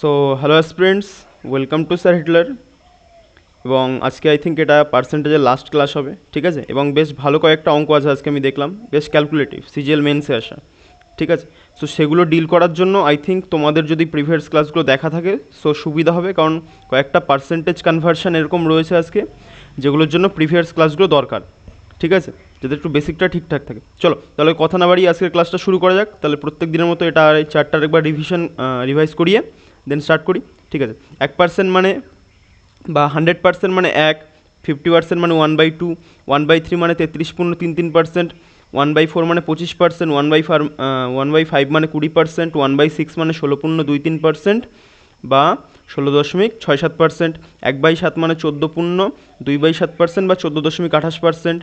So hello students welcome to sir Hitler এবং আজকে I think এটা পার্সেন্টেজের লাস্ট ক্লাস হবে, ঠিক আছে? এবং বেশ ভালো কয়েকটা অঙ্ক আছে আজকে আমি দেখলাম, বেশ ক্যালকুলেটিভ সিজিএল মেন্সে আসা, ঠিক আছে? সো সেগুলো ডিল করার জন্য আই থিঙ্ক তোমাদের যদি প্রিভিয়াস ক্লাসগুলো দেখা থাকে সো সুবিধা হবে, কারণ কয়েকটা পার্সেন্টেজ কনভার্সন এরকম রয়েছে আজকে, যেগুলোর জন্য প্রিভিয়াস ক্লাসগুলো দরকার, ঠিক আছে? যাতে একটু বেসিকটা ঠিকঠাক থাকে। চলো, তাহলে কথা না বাড়িয়ে আজকের ক্লাসটা শুরু করা যাক, তাহলে প্রত্যেক দিনের মতো এটা চারটার একবার রিভিশন রিভাইজ করিয়ে দেন স্টার্ট করি, ঠিক আছে? এক পার্সেন্ট মানে বা হান্ড্রেড পার্সেন্ট মানে এক ফিফটি পার্সেন্ট মানে one by two one by three মানে তেত্রিশ পূর্ণ তিন তিন পার্সেন্ট ওয়ান বাই ফোর মানে পঁচিশ percent one by four one by five মানে কুড়ি পার্সেন্ট ওয়ান বাই সিক্স মানে ষোলো পূর্ণ দুই তিন পার্সেন্ট বা ষোলো দশমিক ছয় সাত পার্সেন্ট, এক বাই সাত মানে চোদ্দ পূর্ণ, দুই বাই সাত পার্সেন্ট বা চোদ্দ দশমিক আঠাশ পার্সেন্ট,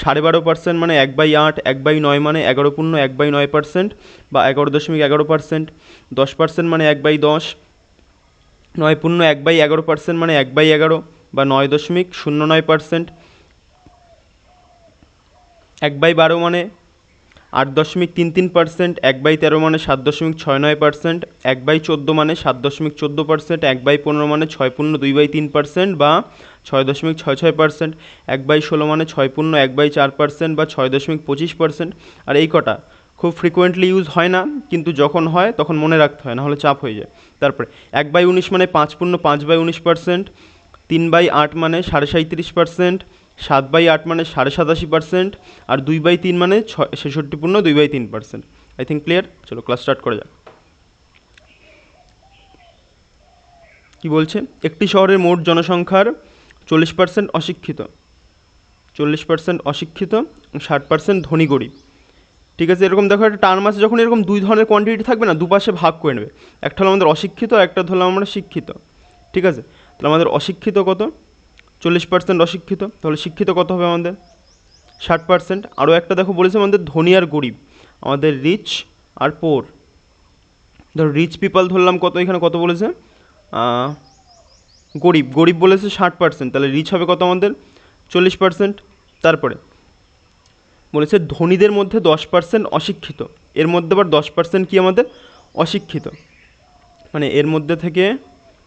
সাড়ে বারো পার্সেন্ট মানে এক বাই আট, এক বাই নয় মানে এগারো পূর্ণ, এক বাই নয় পার্সেন্ট বা এগারো দশমিক এগারো পার্সেন্ট, দশ পার্সেন্ট মানে এক বাই দশ, নয় পূর্ণ, এক বাই এগারো পার্সেন্ট মানে এক বাই এগারো বা নয় দশমিক শূন্য নয় পার্সেন্ট, এক বাই বারো মানে আট দশমিক তিন তিন পার্সেন্ট, এক বাই তেরো মানে সাত দশমিক ছয় নয় পার্সেন্ট, এক বাই চোদ্দ মানে সাত দশমিক চোদ্দ পার্সেন্ট, এক বাই পনেরো মানে ছয় পূর্ণ দুই বাই তিন পার্সেন্ট বা ছয় দশমিক ছয় ছয় পার্সেন্ট, এক বাই ষোলো মানে ছয় পূর্ণ এক বাই চার পার্সেন্ট বা ছয় দশমিক পঁচিশ পার্সেন্ট। আর এই কটা খুব ফ্রিকোয়েন্টলি ইউজ হয় না, কিন্তু যখন হয় তখন মনে রাখতে হয়, নাহলে চাপ হয়ে যায়। তারপরে এক বাই উনিশ মানে পাঁচ পূর্ণ পাঁচ বাই উনিশ পার্সেন্ট, তিন বাই আট মানে সাড়ে সাঁত্রিশ পার্সেন্ট সাত বাই আট মানে সাড়ে সাতাশি পার্সেন্ট আর দুই বাই তিন মানে ছয়, ছেষট্টি পূর্ণ দুই বাই তিন পার্সেন্ট। আই থিঙ্ক ক্লিয়ার চলো ক্লাস স্টার্ট করা যাক। কী বলছে? একটি শহরের মোট জনসংখ্যার চল্লিশ পার্সেন্ট অশিক্ষিত। চল্লিশ পার্সেন্ট অশিক্ষিত ষাট পার্সেন্ট ধনী গরিব। ঠিক আছে, এরকম দেখো একটা টার্ম আছে, যখন এরকম দুই ধরনের কোয়ান্টিটি থাকবে না, দুপাশে ভাগ করে নেবে। একটা হলো আমাদের অশিক্ষিত, একটা হলো আমরা শিক্ষিত। ঠিক আছে? তাহলে আমাদের অশিক্ষিত কত? চল্লিশ পার্সেন্ট অশিক্ষিত, তাহলে শিক্ষিত কত হবে আমাদের? ষাট পার্সেন্ট আরও একটা দেখো, বলেছে আমাদের ধনী আর গরিব, আমাদের রিচ আর পোর ধরো রিচ পিপল ধরলাম কত এখানে, কত বলেছে? গরিব। গরিব বলেছে ষাট পার্সেন্ট তাহলে রিচ হবে কত আমাদের? চল্লিশ পার্সেন্ট তারপরে বলেছে ধনীদের মধ্যে দশ পার্সেন্ট অশিক্ষিত, এর মধ্যে আবার দশ পার্সেন্ট কি আমাদের? অশিক্ষিত। মানে এর মধ্যে থেকে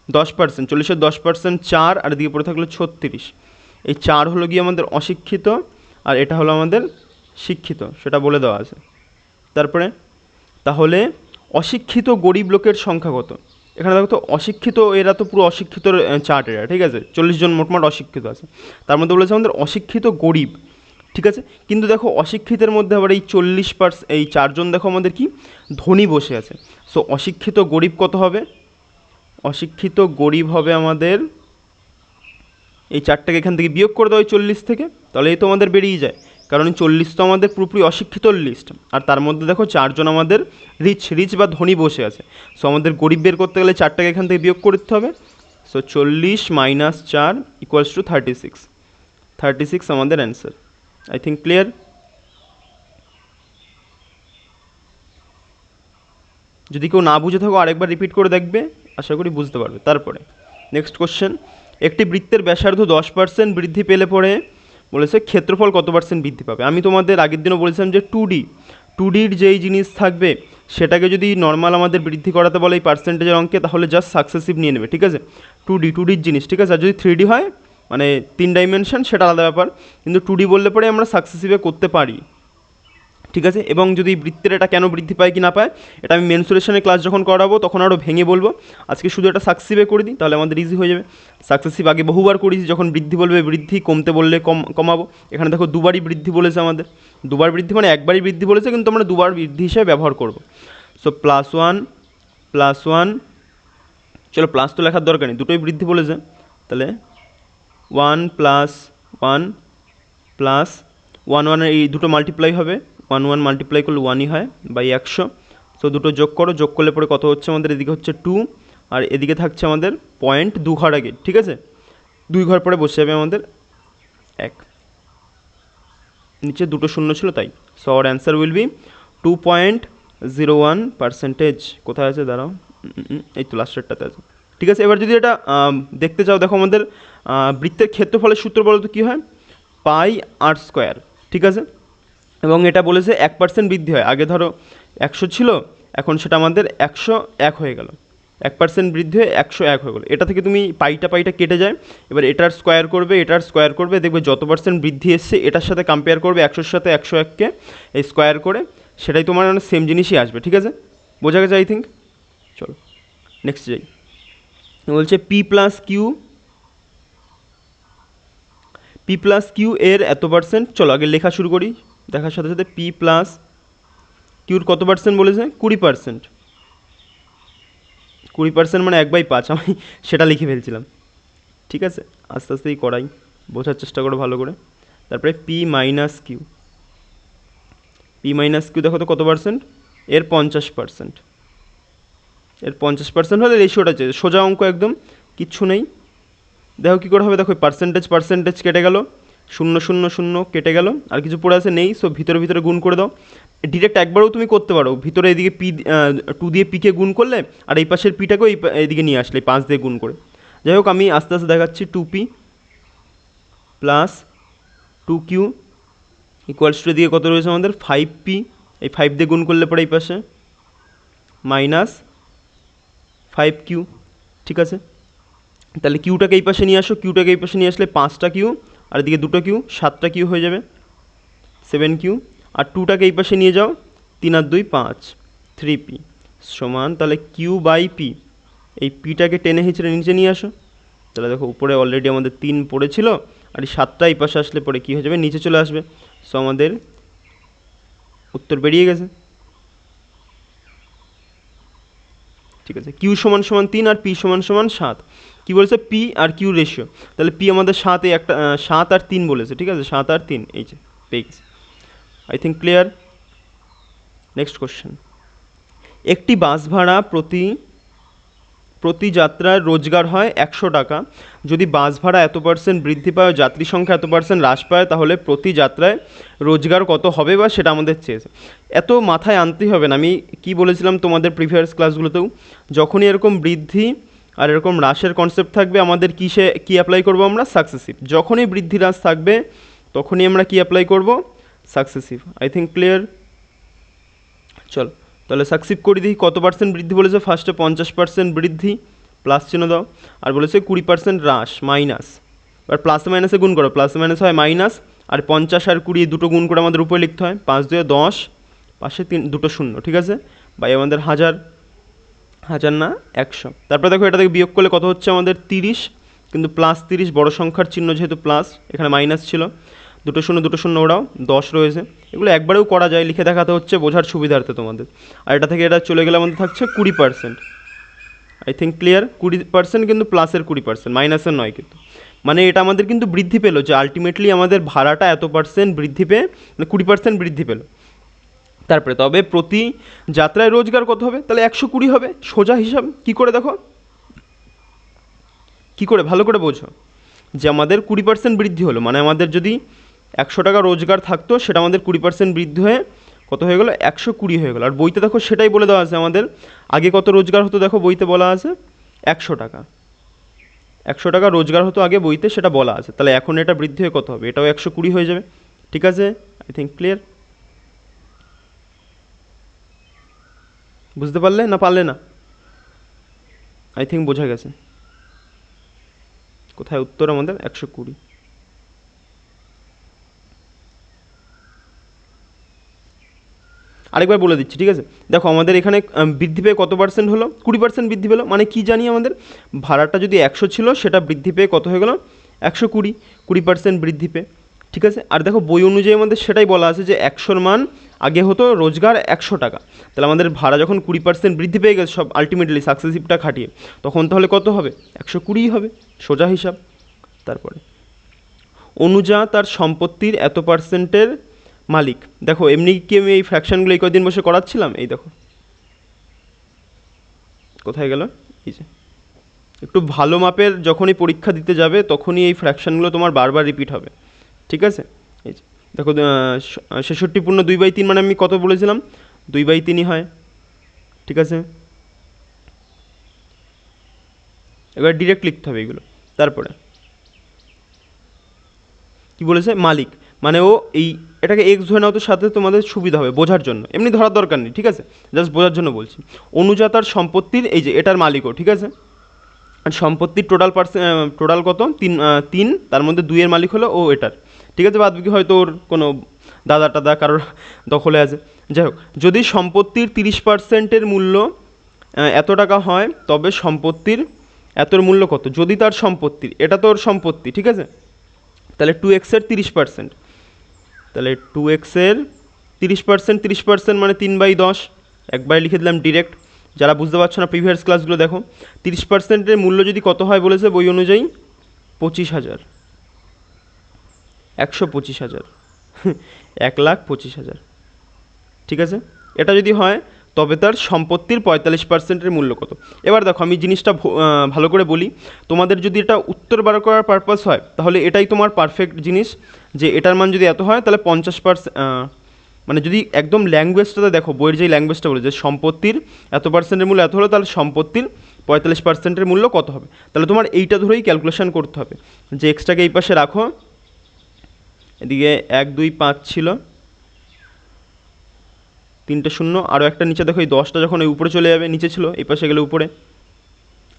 দশ পার্সেন্ট চল্লিশের দশ পার্সেন্ট চার আর দিকে পড়ে থাকল ছত্রিশ। এই চার হলো গিয়ে আমাদের অশিক্ষিত আর এটা হলো আমাদের শিক্ষিত, সেটা বলে দেওয়া আছে। তারপরে, তাহলে অশিক্ষিত গরিব লোকের সংখ্যা কত? এখানে দেখো তো অশিক্ষিত, এরা তো পুরো অশিক্ষিত চার্ট এরা, ঠিক আছে? চল্লিশ জন মোটমাট অশিক্ষিত আছে। তার মধ্যে বলেছে আমাদের অশিক্ষিত গরিব, ঠিক আছে? কিন্তু দেখো অশিক্ষিতের মধ্যে আবার এই চল্লিশ পার্স এই চারজন দেখো আমাদের কি? ধনী বসে আছে। সো অশিক্ষিত গরিব কত হবে? অশিক্ষিত গরিব হবে আমাদের। এই চারটাকে এখান থেকে বিয়োগ করে দেওয়া হয় চল্লিশ থেকে, তাহলে এই তো আমাদের বেরিয়ে যায়। কারণ চল্লিশ তো আমাদের পুরোপুরি অশিক্ষিত লিস্ট আর তার মধ্যে দেখো চারজন আমাদের রিচ রিচ বা ধনী বসে আছে। সো আমাদের গরিব বের করতে গেলে চারটাকে এখান থেকে বিয়োগ করতে হবে। সো চল্লিশ মাইনাস চার equals to thirty six thirty six আমাদের অ্যান্সার আই থিঙ্ক ক্লিয়ার যদি কেউ না বুঝে থাকো, আরেকবার রিপিট করে দেখবে। আশা করি বুঝতে পারবে। তারপরে নেক্সট কোশ্চেন একটি বৃত্তের ব্যাসার্ধ দশ পার্সেন্ট বৃদ্ধি পেলে পরে বলেছে ক্ষেত্রফল কত পার্সেন্ট বৃদ্ধি পাবে? আমি তোমাদের আগের দিনও বলেছিলাম যে টু ডি টু ডির যেই জিনিস থাকবে, সেটাকে যদি নর্মাল আমাদের বৃদ্ধি করাতে বলে এই পার্সেন্টেজের অঙ্কে, তাহলে জাস্ট সাকসেসিভ নিয়ে নেবে, ঠিক আছে? টু ডি টু ডির জিনিস, ঠিক আছে? আর যদি থ্রি ডি হয় মানে তিন ডাইমেনশন সেটা আলাদা ব্যাপার। কিন্তু টু ডি বললে পরে আমরা সাকসেসিভে করতে পারি। ঠিক আছে? এবং যদি বৃত্তের এটা কেন বৃদ্ধি পায় কি না পায়, এটা আমি মেনসুরেশনের ক্লাস যখন করাবো, তখন আরও ভেঙে বলব। আজকে শুধু এটা সাকসিভে করে দিই, তাহলে আমাদের ইজি হয়ে যাবে। সাকসেসিভ আগে বহুবার করেছি, যখন বৃদ্ধি বলবে বৃদ্ধি, কমতে বললে কম কমাবো। এখানে দেখো, দুবারই বৃদ্ধি বলেছে আমাদের। দুবার বৃদ্ধি মানে একবারই বৃদ্ধি বলেছে, কিন্তু আমরা দুবার বৃদ্ধি হিসেবে ব্যবহার করব। So plus one plus one চলো প্লাস তো লেখার দরকার নেই, দুটোই বৃদ্ধি বলেছে। তাহলে one plus one plus one ওয়ানের এই দুটো মাল্টিপ্লাই হবে। ওয়ান ওয়ান মাল্টিপ্লাই করলে ওয়ানই হয় বাই একশো। সো দুটো যোগ করো, যোগ করলে পরে কত হচ্ছে আমাদের? এদিকে হচ্ছে টু আর এদিকে থাকছে আমাদের পয়েন্ট দু ঘর আগে, ঠিক আছে? দুই ঘর পরে বসে যাবে আমাদের এক। নিচে দুটো শূন্য ছিল তাই। So our answer will be two point zero one percentage কোথায় আছে? দাঁড়াও। এই তো লাস্টেরটাতে আছে। ঠিক আছে, এবার যদি এটা দেখতে চাও, দেখো আমাদের বৃত্তের ক্ষেত্রফলের সূত্র বলো তো কী হয়? পাই আর স্কোয়ার ঠিক আছে? এবং এটা বলেছে এক পার্সেন্ট বৃদ্ধি হয়। আগে ধরো একশো ছিল, এখন সেটা আমাদের একশো এক হয়ে গেল। এক পার্সেন্ট বৃদ্ধি হয়ে একশো এক হয়ে গেলো। এটা থেকে তুমি পাইটা পাইটা কেটে যায়। এবার এটার স্কোয়ার করবে, এটার স্কোয়ার করবে, দেখবে যত পার্সেন্ট বৃদ্ধি এসছে, এটার সাথে কম্পেয়ার করবে একশোর সাথে একশো এককে এই স্কোয়ার করে, সেটাই তোমার মানে সেম জিনিসই আসবে, ঠিক আছে? বোঝা গেছে আই থিঙ্ক চলো নেক্সট যাই। বলছে P plus Q P plus Q এর এত পার্সেন্ট চলো আগে লেখা শুরু করি। দেখার সাথে সাথে পি প্লাস কিউর কত পার্সেন্ট বলেছে? কুড়ি পার্সেন্ট কুড়ি পার্সেন্ট মানে এক বাই পাঁচ, আমি সেটা লিখে ফেলছিলাম। ঠিক আছে? আস্তে আস্তেই করাই, বোঝার চেষ্টা করো ভালো করে। তারপরে P minus Q P minus Q দেখো তো কত পার্সেন্ট এর পঞ্চাশ পার্সেন্ট এর পঞ্চাশ পার্সেন্ট হলে রেশিওটা চেয়ে সোজা অঙ্ক একদম, কিচ্ছু নেই। দেখো কী করে হবে? দেখো পার্সেন্টেজ পার্সেন্টেজ কেটে গেল। শূন্য শূন্য শূন্য কেটে গেল। আর কিছু পড়ে আছে নেই সো ভিতরে ভিতরে গুণ করে দাও। ডিরেক্ট একবারও তুমি করতে পারো। ভিতরে এদিকে পি টু দিয়ে পিকে গুণ করলে, আর এই পাশের পিটাকেও এই এইদিকে নিয়ে আসলে, পাঁচ দিয়ে গুণ করে। যাই হোক, আমি আস্তে আস্তে দেখাচ্ছি two P plus two Q equals two দিয়ে কত রয়েছে আমাদের? ফাইভ পি এই ফাইভ দিয়ে গুণ করলে পরে এই পাশে মাইনাস ফাইভ কিউ ঠিক আছে? তাহলে কিউটাকে এই পাশে নিয়ে আসো। কিউটাকে এই পাশে নিয়ে আসলে পাঁচটা কিউ আর এদিকে দুটো কিউ, সাতটা কিউ হয়ে যাবে। সেভেন কিউ, আর টুটাকে এই পাশে নিয়ে যাও, তিন আর দুই পাঁচ থ্রি পি সমান তাহলে কিউ বাই পি এই পিটাকে টেনে হিঁচড়ে নিচে নিয়ে আসো। তাহলে দেখো উপরে অলরেডি আমাদের তিন পড়েছিল, আর এই সাতটা এই পাশে আসলে পরে কী হয়ে যাবে? নিচে চলে আসবে। সো আমাদের উত্তর বেরিয়ে গেছে। ঠিক আছে, কিউ সমান সমান তিন আর পি সমান সমান সাত। কি বলেছে? পি আর কিউ রেশিও তাহলে পি আমাদের সাতে একটা সাত আর তিন বলেছে, ঠিক আছে? সাত আর তিন, এই যে গেছে। I think clear next question একটি বাস ভাড়া প্রতি প্রতি যাত্রার রোজগার হয় একশো টাকা। যদি বাস ভাড়া এত পার্সেন্ট বৃদ্ধি পায় যাত্রী সংখ্যা এত পার্সেন্ট হ্রাস পায়, তাহলে প্রতি যাত্রায় রোজগার কত হবে বা সেটা আমাদের চেয়েছে। এত মাথায় আনতেই হবে না। আমি কি বলেছিলাম তোমাদের প্রিভিয়াস ক্লাসগুলোতেও যখনই এরকম বৃদ্ধি আর এরকম হ্রাসের কনসেপ্ট থাকবে, আমাদের কিসে, কি অ্যাপ্লাই করব আমরা? সাকসেসিভ যখনই বৃদ্ধি হ্রাস থাকবে, তখনই আমরা কি অ্যাপ্লাই করব? সাকসেসিভ আই থিঙ্ক ক্লিয়ার চল, তাহলে সাকসিভ করে দিই। কত পার্সেন্ট বৃদ্ধি বলেছে? ফার্স্টে পঞ্চাশ পার্সেন্ট বৃদ্ধি প্লাস চিহ্ন দাও। আর বলেছে কুড়ি পার্সেন্ট হ্রাস মাইনাস এবার প্লাস মাইনাসে গুণ করো। প্লাস মাইনাস হয় মাইনাস আর পঞ্চাশ আর কুড়ি দুটো গুণ করে আমাদের উপরে লিখতে হয়। পাঁচ দুয়ে দশ, পাশে তিন, দুটো শূন্য, ঠিক আছে? বাই আমাদের হাজার হাজার না, একশো। তারপরে দেখো এটা থেকে বিয়োগ করলে কত হচ্ছে আমাদের? তিরিশ। কিন্তু প্লাস তিরিশ, বড় সংখ্যার চিহ্ন যেহেতু প্লাস এখানে মাইনাস ছিল। দুটো শূন্য দুটো শূন্য ওরাও দশ রয়েছে। এগুলো একবারেও করা যায়, লিখে দেখাতে হচ্ছে, বোঝার সুবিধার্থে তোমাদের। আর এটা থেকে এটা চলে গেলে আমাদের থাকছে কুড়ি পার্সেন্ট আই থিঙ্ক ক্লিয়ার কুড়ি পার্সেন্ট কিন্তু প্লাসের কুড়ি পার্সেন্ট মাইনাসের নয় কিন্তু। মানে এটা আমাদের কিন্তু বৃদ্ধি পেল, যে আলটিমেটলি আমাদের ভাড়াটা এত পার্সেন্ট বৃদ্ধি পেয়ে মানে কুড়ি পার্সেন্ট বৃদ্ধি পেল। তারপরে তবে প্রতি যাত্রায় রোজগার কত হবে? তাহলে একশো কুড়ি হবে। সোজা হিসাব কি করে দেখো? কি করে? ভালো করে বোঝো। যে আমাদের কুড়ি পার্সেন্ট বৃদ্ধি হলো। মানে আমাদের যদি একশো টাকা রোজগার থাকতো, সেটা আমাদের কুড়ি পার্সেন্ট বৃদ্ধি হয়ে কত হয়ে গেলো? একশো কুড়ি হয়ে গেলো। আর বইতে দেখো সেটাই বলে দেওয়া আছে আমাদের। আগে কত রোজগার হতো দেখো বইতে বলা আছে? একশো টাকা। একশো টাকা রোজগার হতো আগে বইতে, সেটা বলা আছে। তাহলে এখন এটা বৃদ্ধি হয়ে কত হবে? এটাও একশো কুড়ি হয়ে যাবে। ঠিক আছে? আই থিঙ্ক ক্লিয়ার বুঝতে পারলে না পারলে না? আই থিঙ্ক বোঝা গেছে। কোথায় উত্তর আমাদের? একশো কুড়ি। আরেকবার বলে দিচ্ছি, ঠিক আছে? দেখো, আমাদের এখানে বৃদ্ধি পেয়ে কত পার্সেন্ট হলো? কুড়ি পার্সেন্ট বৃদ্ধি পেল। মানে কি জানি আমাদের? ভাড়াটা যদি একশো ছিল, সেটা বৃদ্ধি পেয়ে কত হয়ে গেলো? একশো কুড়ি। কুড়ি পার্সেন্ট বৃদ্ধি পেয়ে, ঠিক আছে? আর দেখো, বই অনুযায়ী আমাদের সেটাই বলা আছে যে একশোর মান আগে হতো রোজগার একশো টাকা। তাহলে আমাদের ভাড়া যখন কুড়ি পার্সেন্ট বৃদ্ধি পেয়ে গেছে, সব আলটিমেটলি সাকসেসিভটা খাটিয়ে, তখন তাহলে কত হবে? একশো কুড়িই হবে, সোজা হিসাব। তারপরে, অনুজা তার সম্পত্তির এত পার্সেন্টের মালিক। দেখো, এমনি কি আমি এই ফ্র্যাকশনগুলো এই কদিন বসে করাচ্ছিলাম? এই দেখো। কোথায় গেল? এই যে। একটু ভালো মাপের যখনই পরীক্ষা দিতে যাবে, তখনই এই ফ্র্যাকশনগুলো তোমার বারবার রিপিট হবে। ঠিক আছে? এই যে। দেখো ছেষট্টি পূর্ণ দুই বাই তিন মানে আমি কত বলেছিলাম? দুই বাই তিনই হয়। ঠিক আছে? এবার ডিরেক্ট লিখতে হবে এগুলো। তারপরে। কি বলেছে? মালিক। মানে ও এই, এটাকে এক্স ধরে নাও তো সাথে তোমাদের সুবিধা হবে বোঝার জন্য। এমনি ধরার দরকার নেই, ঠিক আছে? জাস্ট বোঝার জন্য বলছি। অনুজাতার সম্পত্তির, এই যে এটার মালিকও, ঠিক আছে? আর সম্পত্তির টোটাল পার্সেন্ট টোটাল কত? তিন তিন, তার মধ্যে দুইয়ের মালিক হলো ও এটার। ঠিক আছে, বাদ বাকি হয়তো ওর কোনো দাদা টাদা কারোর দখলে আছে। যাই হোক, যদি সম্পত্তির তিরিশ পার্সেন্টের মূল্য এত টাকা হয়, তবে সম্পত্তির এতর মূল্য কত? যদি তার সম্পত্তির, এটা তো ওর সম্পত্তি, ঠিক আছে? তাহলে টু এক্সের তিরিশ পার্সেন্ট তাহলে টু এক্সের তিরিশ পার্সেন্ট তিরিশ পার্সেন্ট মানে তিন বাই দশ। একবার লিখে দিলাম ডিরেক্ট যারা বুঝতে পারছ না প্রিভিয়াস ক্লাসগুলো দেখো। তিরিশ পার্সেন্টের মূল্য যদি কত হয় বলেছে, বই অনুযায়ী পঁচিশ হাজার। একশো পঁচিশ হাজার। এক লাখ পঁচিশ হাজার। ঠিক আছে? এটা যদি হয়, তবে তার সম্পত্তির পঁয়তাল্লিশ পার্সেন্টের মূল্য কত? এবার দেখো, আমি জিনিসটা ভালো করে বলি। তোমাদের যদি এটা উত্তর বার করার পারপাস হয়, তাহলে এটাই তোমার পারফেক্ট জিনিস যে এটার মান যদি এত হয়, তাহলে পঞ্চাশ পার্সেন্ট মানে যদি একদম ল্যাঙ্গুয়েজটাতে দেখো, বইয়ের যে ল্যাঙ্গুয়েজটা বলে যে সম্পত্তির এত পার্সেন্টের মূল্য এত হলো, তাহলে সম্পত্তির পঁয়তাল্লিশ পার্সেন্টের মূল্য কত হবে? তাহলে তোমার এইটা ধরেই ক্যালকুলেশন করতে হবে। যে এক্সট্রাকে এই পাশে রাখো এদিকে এক, দুই, পাঁচ ছিল। তিনটে শূন্য আরও একটা নিচে দেখো, এই দশটা যখন এই উপরে চলে যাবে, নিচে ছিল, এই পাশে গেলে উপরে।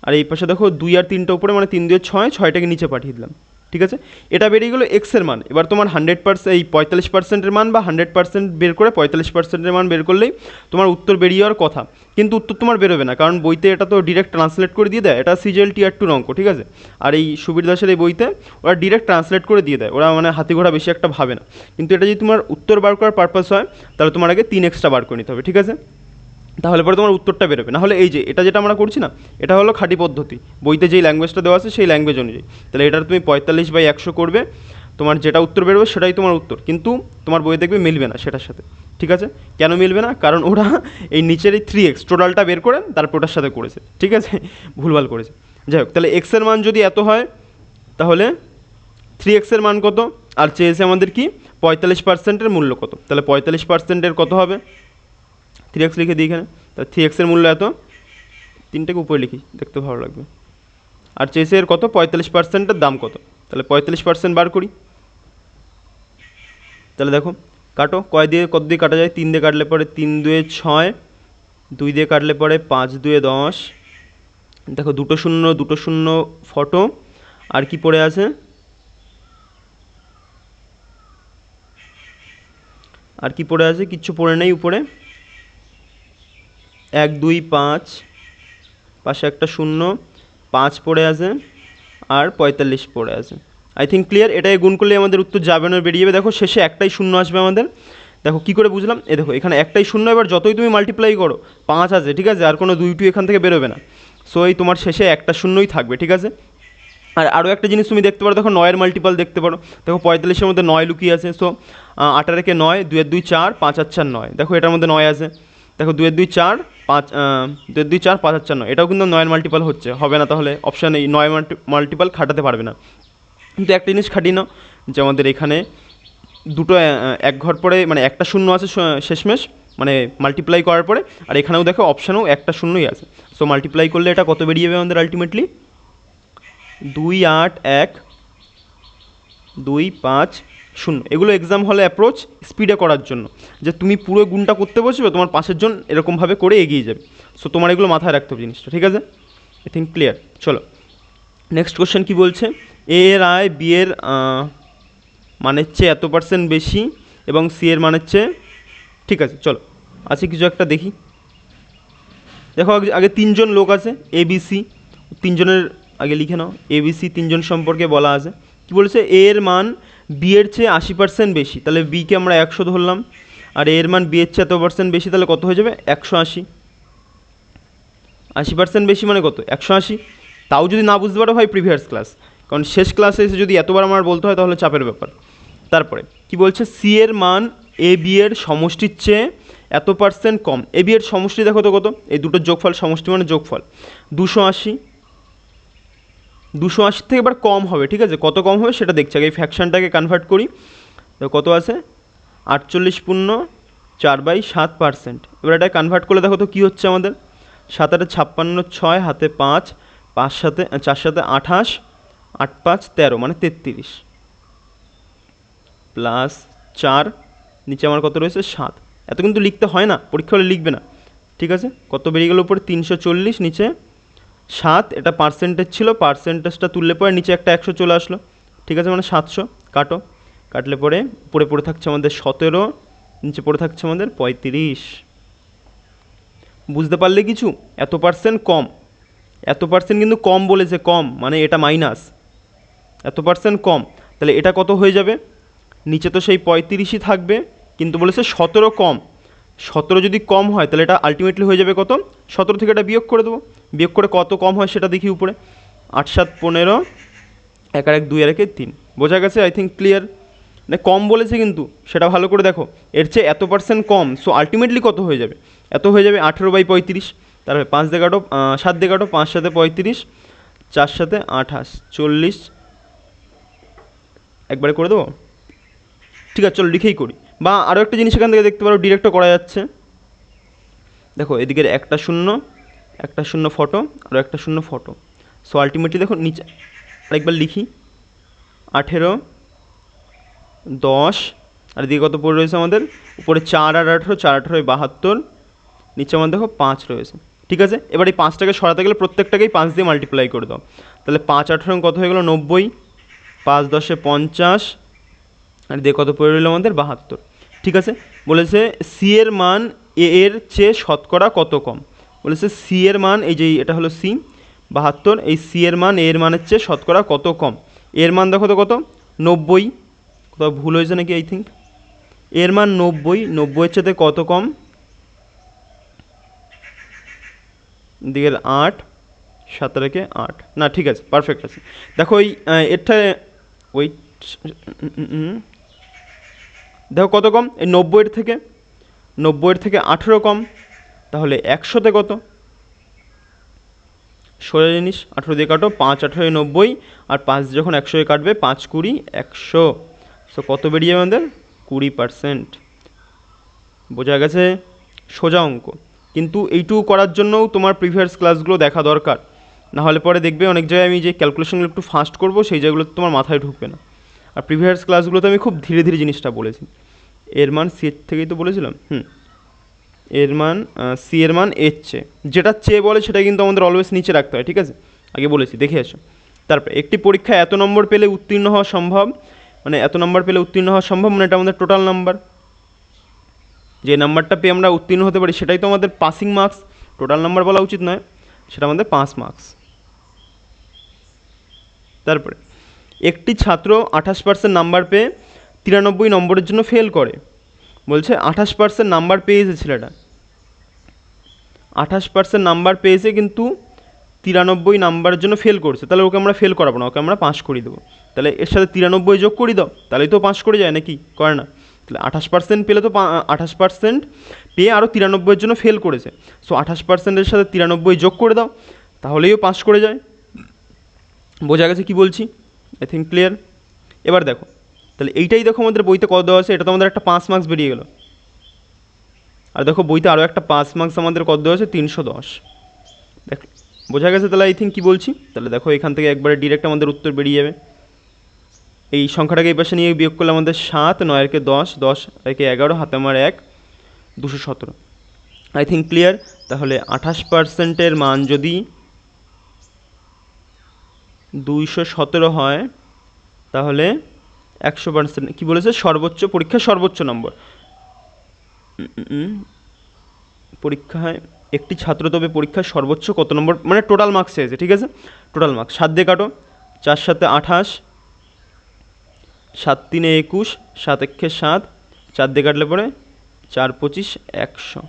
আর এই পাশে দেখো, দুই আর তিনটে উপরে মানে তিন দুয়ে ছয়, ছয়টাকে নিচে পাঠিয়ে দিলাম। ঠিক আছে? এটা বেরিয়ে গেলো এক্সের মান। এবার তোমার হান্ড্রেড পার্সেন্ট এই পঁয়তাল্লিশ পার্সেন্টের মান বা হান্ড্রেড পার্সেন্ট বের করে পঁয়তাল্লিশ পার্সেন্টের মান বের করলেই তোমার উত্তর বেরিয়ে যাওয়ার কথা। কিন্তু উত্তর তোমার বেরোবে না, কারণ বইতে এটা তো ডিরেক্ট ট্রান্সলেট করে দিয়ে দেয়। এটা সিজিএল টিয়ার টুর অঙ্ক, ঠিক আছে? আর এই সুবীর দাসের এই বইতে ওরা ডিরেক্ট ট্রান্সলেট করে দিয়ে দেয়। ওরা মানে হাতি ঘোড়া বেশি একটা ভাবে না। কিন্তু এটা যদি তোমার উত্তর বার করার পারপাস হয়, তাহলে তোমার আগে তিন এক্সট্রা বার করে নিতে হবে, ঠিক আছে? তাহলে পরে তোমার উত্তরটা বেরোবে। না হলে এই যে, এটা যেটা আমরা করছি না, এটা হলো খাঁটি পদ্ধতি। বইতে যেই ল্যাঙ্গুয়েজটা দেওয়া আছে, সেই ল্যাঙ্গুয়েজ অনুযায়ী। তাহলে এটার তুমি পঁয়তাল্লিশ বাই একশো করবে, তোমার যেটা উত্তর বেরোবে সেটাই তোমার উত্তর। কিন্তু তোমার বই দেখবে মিলবে না সেটার সাথে। ঠিক আছে? কেন মিলবে না? কারণ ওরা এই নিচের এই থ্রি এক্স টোটালটা বের করে তারপর ওটার সাথে করেছে। ঠিক আছে? ভুলভাল করেছে। যাই হোক, তাহলে এক্সের মান যদি এত হয়, তাহলে থ্রি এক্সের মান কত? আর চেয়েছে আমাদের কি? পঁয়তাল্লিশ পার্সেন্টের মূল্য কত? তাহলে পঁয়তাল্লিশ পার্সেন্টের কত হবে? থ্রি এক্স লিখে দিই এখানে তাহলে থ্রি এক্সের মূল্য এত, তিনটাকে উপরে লিখি, দেখতে ভালো লাগবে। আর চেসের কত? পঁয়তাল্লিশ পার্সেন্টের দাম কত? তাহলে পঁয়তাল্লিশ পার্সেন্ট বার করি। তাহলে দেখো, কাটো, কয় দিয়ে, কত দিয়ে কাটা যায়? তিন দিয়ে কাটলে পরে তিন দুয়ে ছয়, দুই দিয়ে কাটলে পরে পাঁচ দুয়ে দশ। দেখো, দুটো শূন্য দুটো শূন্য ফটো। আর কি পড়ে আছে? আর কি পড়ে আছে? কিচ্ছু পড়ে নেই উপরে। এক, দুই, পাঁচ, পাশে একটা শূন্য, পাঁচ পড়ে আছে আর পঁয়তাল্লিশ পড়ে আছে। আই থিঙ্ক ক্লিয়ার এটাই গুণ করলে আমাদের উত্তর যাবে না, বেরিয়ে যাবে। দেখো, শেষে একটাই শূন্য আসবে আমাদের। দেখো, কী করে বুঝলাম? এ দেখো, এখানে একটাই শূন্য, এবার যতই তুমি মাল্টিপ্লাই করো, পাঁচ আছে, ঠিক আছে? আর কোনো দুই টু এখান থেকে বেরোবে না। সো এই তোমার শেষে একটা শূন্যই থাকবে, ঠিক আছে? আর আরও একটা জিনিস তুমি দেখতে পারো, দেখো, নয়ের মাল্টিপাল দেখতে পারো। দেখো, পঁয়তাল্লিশের মধ্যে নয় লুকিয়ে আছে। সো আটার একে নয়, দুয়ের দুই, চার, পাঁচ আর চার, নয়। দেখো, এটার মধ্যে নয় আছে। দেখো দুয়ের দুই চার, পাঁচ দুয়ের দুই চার, পাঁচ আর চার নয়। এটাও কিন্তু নয়ের মাল্টিপাল হচ্ছে। হবে না তাহলে অপশান এই নয় মাল্টিপাল খাটাতে পারবে না। কিন্তু একটা জিনিস খাটিয়ে নাও যে আমাদের এখানে দুটো এক ঘর পরে মানে একটা শূন্য আছে শেষমেশ মানে মাল্টিপ্লাই করার পরে, আর এখানেও দেখো অপশানেও একটা শূন্যই আছে। সো মাল্টিপ্লাই করলে এটা কত বেরিয়ে যাবে আমাদের আলটিমেটলি দুই আট এক, দুই পাঁচ শূন্য। এগুলো এক্সাম হলে অ্যাপ্রোচ স্পিডে করার জন্য। যে তুমি পুরো গুণটা করতে বসবে, তোমার পাশের জন এরকমভাবে করে এগিয়ে যাবে। সো তোমার এগুলো মাথায় রাখতে হবে জিনিসটা, ঠিক আছে? আই থিঙ্ক ক্লিয়ার চলো। নেক্সট কোশ্চেন কী বলছে? এ এর আয় বি এর মানের চেয়ে এত পার্সেন্ট বেশি এবং সি এর মানের চেয়ে, ঠিক আছে, চলো। আছে কিছু একটা দেখি। দেখো, আগে- তিনজন লোক আছে এ বি সি তিনজনের আগে লিখে নাও। এ বি সি তিনজন সম্পর্কে বলা আছে। কী বলেছে? এর মান বি এর চেয়ে আশি পার্সেন্ট বেশি, তাহলে বিকে আমরা একশো ধরলাম, আর এর মান বি এর চেয়ে এত পার্সেন্ট বেশি, তাহলে কত হয়ে যাবে? একশো আশি। আশি পার্সেন্ট বেশি মানে কত? একশো আশি। তাও যদি না বুঝতে পারো ভাই প্রিভিয়াস ক্লাস কারণ শেষ ক্লাসে এসে যদি এতবার আমার বলতে হয়, তাহলে চাপের ব্যাপার। তারপরে, কি বলছে? সি এর মান এ বি এর সমষ্টির চেয়ে এত পার্সেন্ট কম। এ বি এর সমষ্টি দেখো তো কত? এই দুটোর যোগফল সমষ্টি মানে যোগফল। দুশো আশি। দুশো আশি থেকে এবার কম হবে, ঠিক আছে? কত কম হবে সেটা দেখছি। আগে এই ফ্যাকশনটাকে কনভার্ট করি। তো কত আছে? আটচল্লিশ পূর্ণ চার বাই সাত পার্সেন্ট এবার এটা কনভার্ট করলে দেখো তো কী হচ্ছে আমাদের? সাত আটে ছাপ্পান্ন, ছয় হাতে পাঁচ পাঁচ সাথে চার সাথে আঠাশ, আট পাঁচ তেরো মানে তেত্রিশ। প্লাস চার, নিচে আমার কত রয়েছে? সাত। এত কিন্তু লিখতে হয় না, পরীক্ষা হলে লিখবে না। ঠিক আছে? কত বেরিয়ে গেল উপরে? তিনশো চল্লিশ, নিচে সাত, এটা পার্সেন্টেজ ছিল পার্সেন্টেজটা তুললে পরে নিচে একটা একশো চলে আসলো। ঠিক আছে মানে সাতশো, কাটো। কাটলে পরে উপরে পড়ে থাকছে আমাদের সতেরো, নিচে পড়ে থাকছে আমাদের পঁয়ত্রিশ। বুঝতে পারলে কিছু? এত পার্সেন্ট কম। এত পার্সেন্ট কিন্তু কম বলেছে, কম মানে এটা মাইনাস এত পার্সেন্ট কম। তাহলে এটা কত হয়ে যাবে? নিচে তো সেই পঁয়ত্রিশই থাকবে, কিন্তু বলেছে সতেরো কম। সতেরো যদি কম হয়, তাহলে এটা আলটিমেটলি হয়ে যাবে কত? সতেরো থেকে এটা বিয়োগ করে দেবো। বিয়োগ করে কত কম হয় সেটা দেখি উপরে। আট সাত পনেরো, এক আর এক দুই আর একে তিন। বোঝা গেছে? আই থিঙ্ক ক্লিয়ার মানে কম বলেছে কিন্তু, সেটা ভালো করে দেখো। এর চেয়ে এত পার্সেন্ট কম সো আলটিমেটলি কত হয়ে যাবে? এত হয়ে যাবে আঠেরো বাই পঁয়ত্রিশ, তারপরে পাঁচ দিয়ে কাটো সাত দিয়ে কাটো পাঁচ সাথে পঁয়ত্রিশ, চার সাথে আঠাশ, চল্লিশ, একবারে করে দেবো? ঠিক আছে, চলো লিখেই করি। বা আরও একটা জিনিস এখান থেকে দেখতে পারো ডিরেক্টও করা যাচ্ছে। দেখো, এদিকের একটা শূন্য একটা শূন্য ফটো আরও একটা শূন্য ফটো সো আলটিমেটলি দেখো, নিচে আরেকবার লিখি। আঠেরো, দশ, আর এদিকে কত পড়ে রয়েছে আমাদের? উপরে চার আর আঠেরো, চার আঠেরোয় বাহাত্তর, নিচে আমার দেখো পাঁচ রয়েছে। ঠিক আছে? এবার এই পাঁচটাকে সরাতে গেলে প্রত্যেকটাকেই পাঁচ দিয়ে মাল্টিপ্লাই করে দাও। তাহলে পাঁচ আঠেরো কত হয়ে গেলো? নব্বই, পাঁচ দশে পঞ্চাশ আর দিয়ে কত পড়ে রইল আমাদের? বাহাত্তর। ঠিক আছে? বলেছে সি এর মান এ এর চেয়ে শতকরা কত কম? বলেছে সি এর মান, এই যে এটা হলো সি বাহাত্তর, এই সি এর মান এর মানের চেয়ে শতকরা কত কম? এর মান দেখো তো কত? নব্বই। কোথাও ভুল হয়েছে নাকি আই থিঙ্ক এর মান নব্বই নব্বইয়ের চেয়ে কত কম? দিকের আট সাত রেখে আট। না, ঠিক আছে পারফেক্ট আছে। দেখো ওই এরটা ওই দেখো কত কম? এই নব্বইয়ের থেকে নব্বইয়ের থেকে আঠেরো কম, তাহলে একশোতে কত? সোজা জিনিস, আঠেরো দিয়ে কাটো, পাঁচ আঠেরোয় নব্বই, আর পাঁচ যখন একশোয় কাটবে, পাঁচ, কুড়ি, একশো। সো কত বেরিয়ে যাবে আমাদের? কুড়ি পার্সেন্ট বোঝা গেছে? সোজা অঙ্ক। কিন্তু এইটুকু করার জন্যও তোমার প্রিভিয়াস ক্লাসগুলো দেখা দরকার। না হলে পরে দেখবে অনেক জায়গায় আমি যে ক্যালকুলেশনগুলো একটু ফাস্ট করব, সেই জায়গাগুলো তোমার মাথায় ঢুকবে না। আর প্রিভিয়াস ক্লাসগুলোতে আমি খুব ধীরে ধীরে জিনিসটা বলেছি। এর মান সি এর থেকেই তো বলেছিলাম? হুম। এর মান সি এর মান এর চেয়ে। যেটা চেয়ে বলে সেটা কিন্তু আমাদের অলওয়েজ নিচে রাখতে হয়, ঠিক আছে? আগে বলেছি, দেখে আসো তারপর, একটি পরীক্ষায় এত নম্বর পেলে উত্তীর্ণ হওয়া সম্ভব? মানে এত নম্বর পেলে উত্তীর্ণ হওয়া সম্ভব? মানে এটা আমাদের টোটাল নাম্বার যে নাম্বারটা পেয়ে আমরা উত্তীর্ণ হতে পারি, সেটাই তো আমাদের পাসিং মার্কস টোটাল নাম্বার বলা উচিত নয়, সেটা আমাদের পাস মার্কস তারপরে একটি ছাত্র আঠাশ পার্সেন্ট নাম্বার পেয়ে তিরানব্বই নম্বরের জন্য ফেল করে। বলছে, আঠাশ পার্সেন্ট নাম্বার পেয়েছে ছেলেটা। আঠাশ পার্সেন্ট নাম্বার পেয়েছে কিন্তু তিরানব্বই নাম্বারের জন্য ফেল করছে। তাহলে ওকে আমরা ফেল করাবো না, ওকে আমরা পাস করিয়ে দেবো। তাহলে এর সাথে তিরানব্বই যোগ করিয়ে দাও, তাহলেই তো পাস করে যায় নাকি? করে না। তাহলে আঠাশ পার্সেন্ট পেলে তো আঠাশ পার্সেন্ট পেয়ে আরও তিরানব্বইয়ের জন্য ফেল করেছে। সো আঠাশ পার্সেন্টের সাথে তিরানব্বই যোগ করে দাও, তাহলেই পাস করে যায়। বোঝা গেছে কি বলছি? আই থিঙ্ক ক্লিয়ার এবার দেখো, তাহলে এইটাই দেখো আমাদের বইতে কত দেওয়া আছে, এটা তো আমাদের একটা পাঁচ মার্কস বেরিয়ে গেল। আর দেখো বইতে আরও একটা পাঁচ মার্কস আমাদের কত দেওয়া আছে, তিনশো দশ। দেখ, বোঝা গেছে তাহলে আই থিঙ্ক কী বলছি? তাহলে দেখো এখান থেকে একবারে ডিরেক্ট আমাদের উত্তর বেরিয়ে যাবে। এই সংখ্যাটাকে এই পাশে নিয়ে বিয়োগ করলে আমাদের সাত নয়েরকে দশ দশ একে এগারো, হাতে আমার এক, দুশো সতেরো। আই থিঙ্ক ক্লিয়ার তাহলে আঠাশ পার্সেন্টের মান যদি দুইশো সতেরো হয়, তাহলে একশো পার্সেন্ট, কী বলেছে? সর্বোচ্চ পরীক্ষার সর্বোচ্চ নম্বর। পরীক্ষায় একটি ছাত্র, তবে পরীক্ষার সর্বোচ্চ কত নম্বর? মানে টোটাল মার্কস চেয়েছে ঠিক আছে? টোটাল মার্কস সাত দিয়ে কাটো, চার সাতে আঠাশ, সাত তিনে একুশ, সাত একে সাত, চার দিয়ে কাটলে পরে চার পঁচিশ, একশো।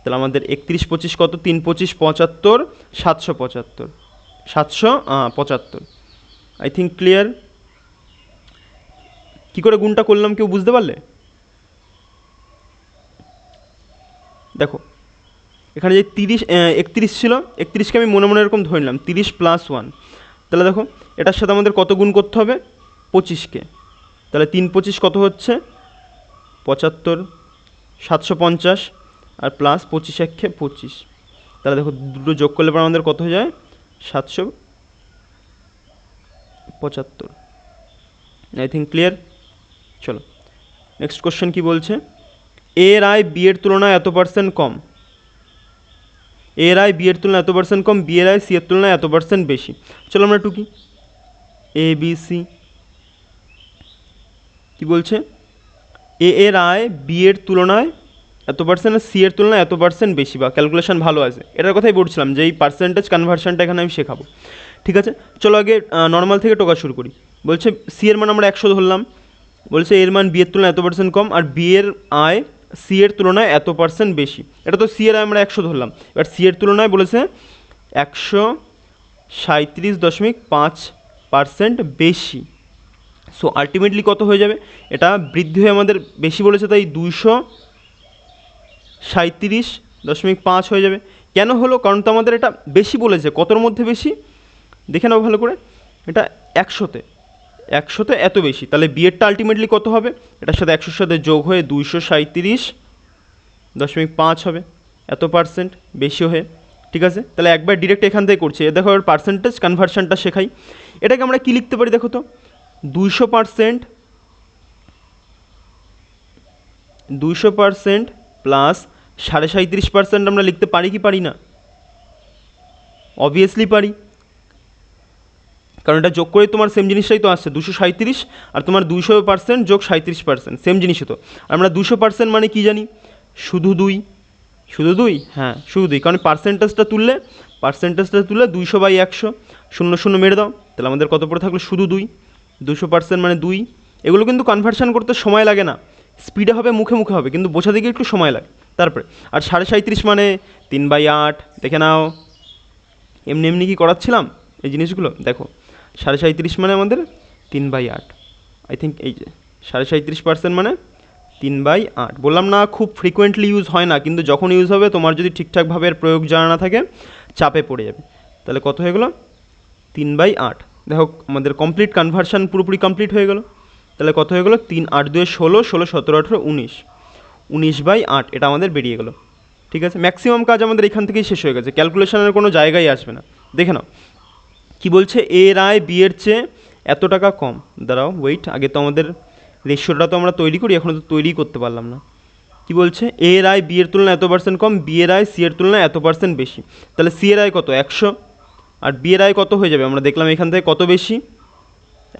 তাহলে আমাদের একত্রিশ পঁচিশ কত? তিন পঁচিশ পঁচাত্তর, সাতশো পঁচাত্তর। সাতশো পঁচাত্তর। আই থিঙ্ক ক্লিয়ার কী করে গুণটা করলাম কেউ বুঝতে পারলে? দেখো, এখানে যে তিরিশ একত্রিশ ছিল, একত্রিশকে আমি মনে মনে এরকম ধরে নিলাম, তিরিশ প্লাস ওয়ান তাহলে দেখো, এটার সাথে আমাদের কত গুণ করতে হবে? পঁচিশকে। তাহলে তিন পঁচিশ কত হচ্ছে? পঁচাত্তর, সাতশো পঞ্চাশ, আর প্লাস পঁচিশ একে পঁচিশ। তাহলে দেখো, দুটো যোগ করলে পর আমাদের কত হয়ে যায়? সাতশো পঁচাত্তর। আই থিঙ্ক ক্লিয়ার চলো। নেক্সট কোশ্চেন কি বলছে? এর আয় বি এর তুলনায় এত পার্সেন্ট কম। এর আয় বি এর তুলনায় এত পার্সেন্ট কম বি এর আয় সি এর তুলনায় এত পার্সেন্ট বেশি। চলো আমরা টুকি এ বি সি কি বলছে? এ এর আয় বি এর তুলনায় এত পার্সেন্ট সি এর তুলনায় এত পার্সেন্ট বেশি বা ক্যালকুলেশন ভালো আছে? এটার কথাই বলছিলাম যে এই পার্সেন্টেজ কনভার্সনটা এখানে আমি শেখাবো। ঠিক আছে? চলো আগে নর্মাল থেকে টোকা শুরু করি। বলছে সি এর মান আমরা একশো ধরলাম। বলছে এর মান বি এর তুলনায় এত পার্সেন্ট কম আর বি এর আয় সি এর তুলনায় এত পার্সেন্ট বেশি। এটা তো সি এর আমরা একশো ধরলাম। এবার সি এর তুলনায় বলেছে একশো সাঁত্রিশ দশমিক পাঁচ পার্সেন্ট বেশি। সো আলটিমেটলি কত হয়ে যাবে? এটা বৃদ্ধি হয়ে আমাদের বেশি বলেছে, তাই দুইশো সাঁত্রিশ দশমিক পাঁচ হয়ে যাবে। কেন হলো? কারণ তো আমাদের এটা বেশি বলেছে। কতর মধ্যে বেশি? দেখে নাও ভালো করে। এটা একশোতে। একশোতে এত বেশি। তাহলে বিয়েরটা আলটিমেটলি কত হবে? এটার সাথে একশোর সাথে যোগ হয়ে দুইশো সাঁত্রিশ দশমিক পাঁচ হবে। এত পার্সেন্ট বেশি হয়ে। ঠিক আছে? তাহলে একবার ডিরেক্ট এখান থেকে করছি। এ দেখো এর পার্সেন্টেজ কনভার্সনটা শেখাই। এটাকে আমরা কী লিখতে পারি দেখো তো? দুইশো পার্সেন্ট দুইশো পার্সেন্ট প্লাস সাড়ে সাঁত্রিশ পার্সেন্ট আমরা লিখতে পারি কি পারি না? অবভিয়াসলি পারি। কারণ এটা যোগ করে তোমার সেম জিনিসটাই তো আসছে, দুশো সাঁত্রিশ আর তোমার দুশো পার্সেন্ট যোগ সাঁত্রিশ পার্সেন্ট সেম জিনিসই তো। আমরা দুশো পার্সেন্ট মানে কি জানি? শুধু দুই। শুধু দুই? হ্যাঁ শুধু দুই। কারণ পার্সেন্টেজটা তুললে পার্সেন্টেজটা তুললে দুইশো বাই একশো, শূন্য শূন্য মেরে দাও। তাহলে আমাদের কত পড়ে থাকল? শুধু দুই। দুশো পার্সেন্ট মানে দুই। এগুলো কিন্তু কনভার্সন করতে সময় লাগে না। স্পিডে হবে, মুখে মুখে হবে, কিন্তু বোঝা দিকে একটু সময় লাগে। তারপরে, আর সাড়ে সাঁত্রিশ মানে তিন বাই আট, দেখে নাও। এমনি এমনি কি করাচ্ছিলাম এই জিনিসগুলো? দেখো, সাড়ে সাঁত্রিশ মানে আমাদের তিন বাই আট। আই থিঙ্ক এই যে, সাড়ে সাঁত্রিশ পার্সেন্ট মানে তিন বাই আট। বললাম না, খুব ফ্রিকোয়েন্টলি ইউজ হয় না, কিন্তু যখন ইউজ হবে, তোমার যদি ঠিকঠাকভাবে প্রয়োগ জানা না থাকে, চাপে পড়ে যাবে। তাহলে কত হয়ে গেলো? তিন বাই আট। দেখো, আমাদের কমপ্লিট কনভার্সান পুরোপুরি কমপ্লিট হয়ে গেলো। তাহলে কত হয়ে গেলো? তিন, আট, দুয়ে ষোলো ষোলো, সতেরো, আঠেরো, উনিশ। উনিশ বাই আট, এটা আমাদের বেরিয়ে গেলো। ঠিক আছে? ম্যাক্সিমাম কাজ আমাদের এখান থেকেই শেষ হয়ে গেছে। ক্যালকুলেশনের কোনো জায়গায় আসবে না। দেখে নাও। কী বলছে? এ এর আয় বি এর চেয়ে এত টাকা কম। দাঁড়াও ওয়েট আগে তো আমাদের রেশিওটা তো আমরা তৈরি করি এখনও তো তৈরি করতে পারলাম না। কি বলছে? এ এর আয় বি এর তুলনায় এত পার্সেন্ট কম বি এর আয় সি এর তুলনায় এত পার্সেন্ট বেশি। তাহলে সি এর আয় কত? একশো। আর বি এর আয় কত হয়ে যাবে? আমরা দেখলাম এখান থেকে কত বেশি?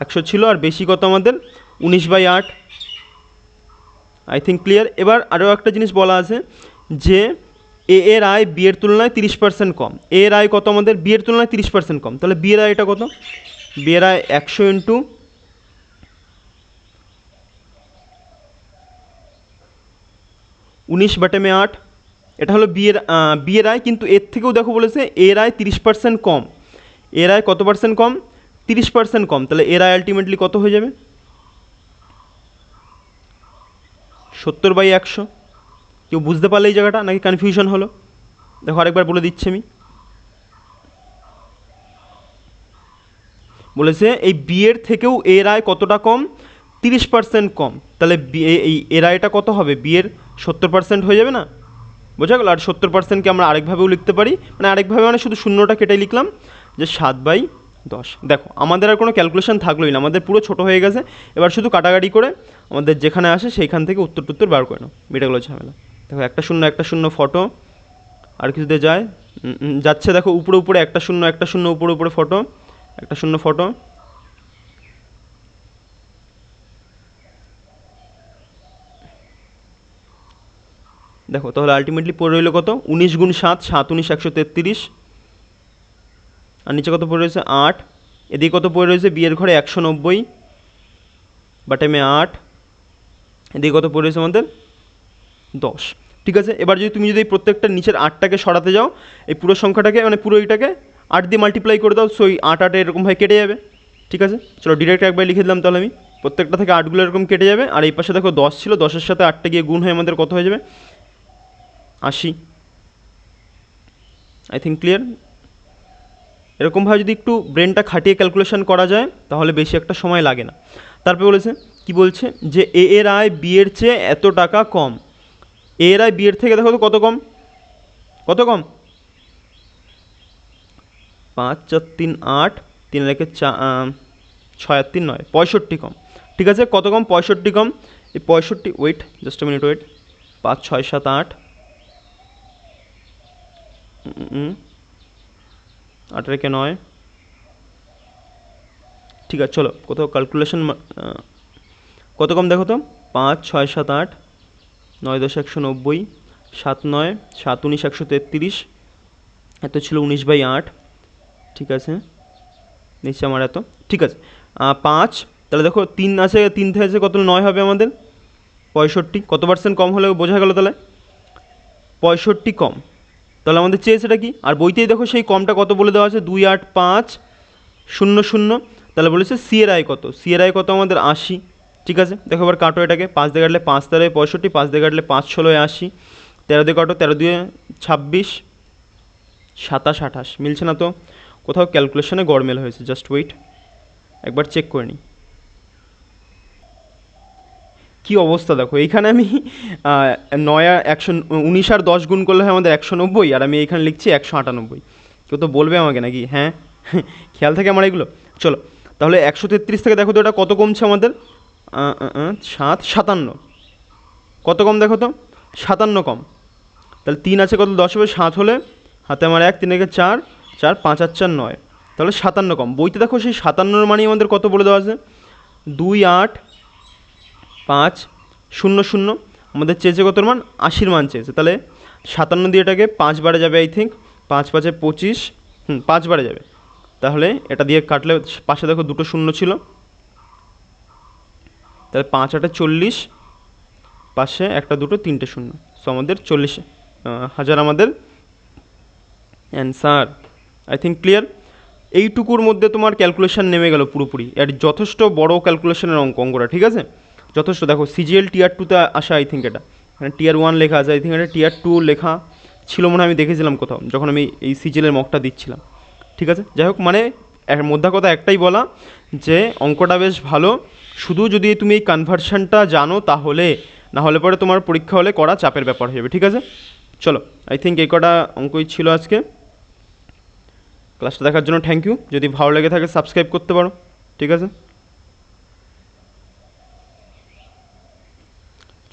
একশো ছিল, আর বেশি কত আমাদের? উনিশ বাই আট। আই থিঙ্ক ক্লিয়ার এবার আরও একটা জিনিস বলা আছে যে এ এর আয় বি এর তুলনায় তিরিশ পার্সেন্ট কম। এ এর আয় কত আমাদের? বি এর তুলনায় তিরিশ পার্সেন্ট কম। তাহলে বি এর আয়টা কত? বি এর আয় একশো ইন্টু উনিশ বাটেমে আট। এটা হলো বিয়ের বিয়ের আয় কিন্তু এর থেকেও দেখো বলেছে এর আয় তিরিশ পার্সেন্ট কম। এর আয় কত পার্সেন্ট কম? তিরিশ পার্সেন্ট কম। তাহলে এর আয় আলটিমেটলি কত হয়ে যাবে? সত্তর বাই একশো। কেউ বুঝতে পারলে এই জায়গাটা নাকি কনফিউশন হলো? দেখো আরেকবার বলে দিচ্ছি আমি। বলেছে, এই বিয়ের থেকেও এর আয় কতটা কম? তিরিশ পার্সেন্ট কম। তাহলে এই এর আয়টা কত হবে? বিয়ের সত্তর পার্সেন্ট হয়ে যাবে না? বোঝা গেল? আর সত্তর পার্সেন্টকে আমরা আরেকভাবেও লিখতে পারি। মানে আরেকভাবে মানে শুধু শূন্যটা কেটে লিখলাম যে সাত বাই দশ। দেখো, আমাদের আর কোনো ক্যালকুলেশন থাকলোই না, আমাদের পুরো ছোটো হয়ে গেছে। এবার শুধু কাটাকাটি করে আমাদের যেখানে আসে সেইখান থেকে উত্তর টুত্তর বার করে নাও। মিটে গেলো ঝামেলা। দেখো, একটা শূন্য একটা শূন্য ফটো আর কিছুতে যায়। যাচ্ছে, দেখো, উপরে উপরে, একটা শূন্য একটা শূন্য, উপরে উপরে ফটো একটা শূন্য ফটো দেখো, তাহলে আলটিমেটলি পড়ে রইল কত? উনিশ গুণ সাত সাত উনিশ, একশো তেত্রিশ। আর নিচে কত পড়ে রয়েছে? আট। এদিকে কত পড়ে রয়েছে? বিয়ের ঘরে একশো নব্বই। বাটেমে আট। এদিকে কত পড়ে রয়েছে আমাদের? দশ। ঠিক আছে? এবার যদি তুমি যদি প্রত্যেকটা নিচের আটটাকে সরাতে যাও, এই পুরো সংখ্যাটাকে মানে পুরো এইটাকে আট দিয়ে মাল্টিপ্লাই করে দাও সো এই আট আটে এরকমভাবে কেটে যাবে। ঠিক আছে? চলো ডিরেক্ট একবার লিখে দিলাম তাহলে আমি। প্রত্যেকটা থেকে আটগুলো এরকম কেটে যাবে। আর এই পাশে দেখো দশ ছিল, দশের সাথে আটটা গিয়ে গুণ হয়ে আমাদের কত হয়ে যাবে? আশি। আই থিঙ্ক ক্লিয়ার এরকমভাবে যদি একটু ব্রেনটা খাটিয়ে ক্যালকুলেশন করা যায়, তাহলে বেশি একটা সময় লাগে না। তারপরে বলেছে, কি বলছে? যে এ এর আয় বি এর চেয়ে এত টাকা কম। এ এর আয় বি এর থেকে দেখো তো কত কম? কত কম? পাঁচ চার তিন আট, তিন রেখে চা ছয় আর তিন নয়, পঁয়ষট্টি কম। ঠিক আছে? কত কম? পঁয়ষট্টি কম। এই পঁয়ষট্টি ওয়েট জাস্ট মিনিট ওয়েট পাঁচ, ছয়, সাত, আট। আট রেখে নয়। ঠিক আছে, চলো, কোথাও ক্যালকুলেশন কত কম দেখো তো? পাঁচ, ছয়, সাত, আট, নয়, দশ, একশো নব্বই, সাত, নয়, সাত, উনিশ, একশো তেত্রিশ, এত ছিল উনিশ বাই আট। ঠিক আছে নিচে আমার এত। ঠিক আছে পাঁচ, তাহলে দেখো, তিন আছে, তিন থেকে আছে কত? নয় হবে আমাদের। পঁয়ষট্টি, কত পার্সেন্ট কম হলে বোঝা গেল তাহলে? পঁয়ষট্টি কম। তাহলে আমাদের চেয়ে সেটা কি? আর বইতেই দেখো সেই কমটা কত বলে দেওয়া আছে? দুই আট পাঁচ, শূন্য শূন্য। তাহলে বলেছে সি এর আয় কত? সি এর আয় কত? আমাদের আশি। ঠিক আছে? দেখো এবার কাটো এটাকে। পাঁচ দিয়ে কাটলে পাঁচ, তেরোয় পঁয়ষট্টি। পাঁচ দিয়ে কাটলে পাঁচ, ষোলোয় আশি। তেরো দিয়ে কাটো, তেরো দিয়ে ছাব্বিশ। সাতাশ, আঠাশ। মিলছে না তো? কোথাও ক্যালকুলেশনে গড়মেল হয়েছে। জাস্ট ওয়েট একবার চেক করে নিই। কী অবস্থা দেখো? এইখানে আমি নয় একশো উনিশ আর দশ গুণ করলে হয় আমাদের একশো নব্বই, আর আমি এইখানে লিখছি একশো আটানব্বই। কেউ তো বলবে আমাকে নাকি হ্যাঁ? খেয়াল থাকে আমার এগুলো? চলো, তাহলে একশো তেত্রিশ থেকে দেখো তো এটা কত কমছে আমাদের? সাত, সাতান্ন। কত কম দেখো তো? সাতান্ন কম। তাহলে তিন আছে কত? দশ হবে, সাত হলে হাতে আমার এক, তিন একে চার চার, পাঁচ আর চার, নয়। তাহলে সাতান্ন কম। বইতে দেখো সেই সাতান্নর মানেই আমাদের কত বলে দেওয়া আছে? দুই, আট পাঁচ, শূন্য শূন্য। আমাদের চেয়েছে কত মান? আশির মান চেয়েছে। তাহলে সাতান্ন দিয়ে এটাকে পাঁচ বারে যাবে আই থিঙ্ক পাঁচ পাঁচে পঁচিশ, হুম, পাঁচ বারে যাবে। তাহলে এটা দিয়ে কাটলে পাশে দেখো দুটো শূন্য ছিল। তাহলে পাঁচ আটে চল্লিশ, পাশে একটা, দুটো, তিনটে শূন্য। সো আমাদের চল্লিশ হাজার আমাদের অ্যান্সার আই থিঙ্ক ক্লিয়ার এইটুকুর মধ্যে তোমার ক্যালকুলেশন নেমে গেল পুরোপুরি। এর যথেষ্ট বড় ক্যালকুলেশনের অঙ্ক অঙ্কটা, ঠিক আছে? যথেষ্ট। দেখো সিজিএল টিয়ার টুতে আসা আই থিঙ্ক এটা। মানে টিয়ার ওয়ান লেখা আছে আই থিঙ্ক এটা টিয়ার টু লেখা ছিল মনে আমি দেখেছিলাম কোথাও, যখন আমি এই সিজিএলের মকটা দিচ্ছিলাম। ঠিক আছে? যাই হোক মানে মধ্যে কথা একটাই বলা যে, অঙ্কটা বেশ ভালো। শুধু যদি তুমি এই কনভার্সনটা জানো তাহলে, না হলে পরে তোমার পরীক্ষা হলে করা চাপের ব্যাপার হয়ে যাবে, ঠিক আছে? চলো আই থিঙ্ক এই কটা অঙ্কই ছিল আজকে। ক্লাসটা দেখার জন্য থ্যাংক ইউ যদি ভালো লেগে থাকে সাবস্ক্রাইব করতে পারো, ঠিক আছে?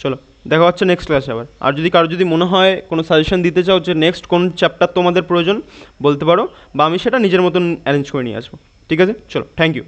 চলো, দেখা হচ্ছে নেক্সট ক্লাসে আবার। আর যদি কারও যদি মনে হয় কোনো সাজেশন দিতে চাও যে নেক্সট কোন চ্যাপ্টার তোমাদের প্রয়োজন, বলতে পারো বা আমি সেটা নিজের মতন অ্যারেঞ্জ করে নিয়ে আসব। ঠিক আছে? চলো থ্যাংক ইউ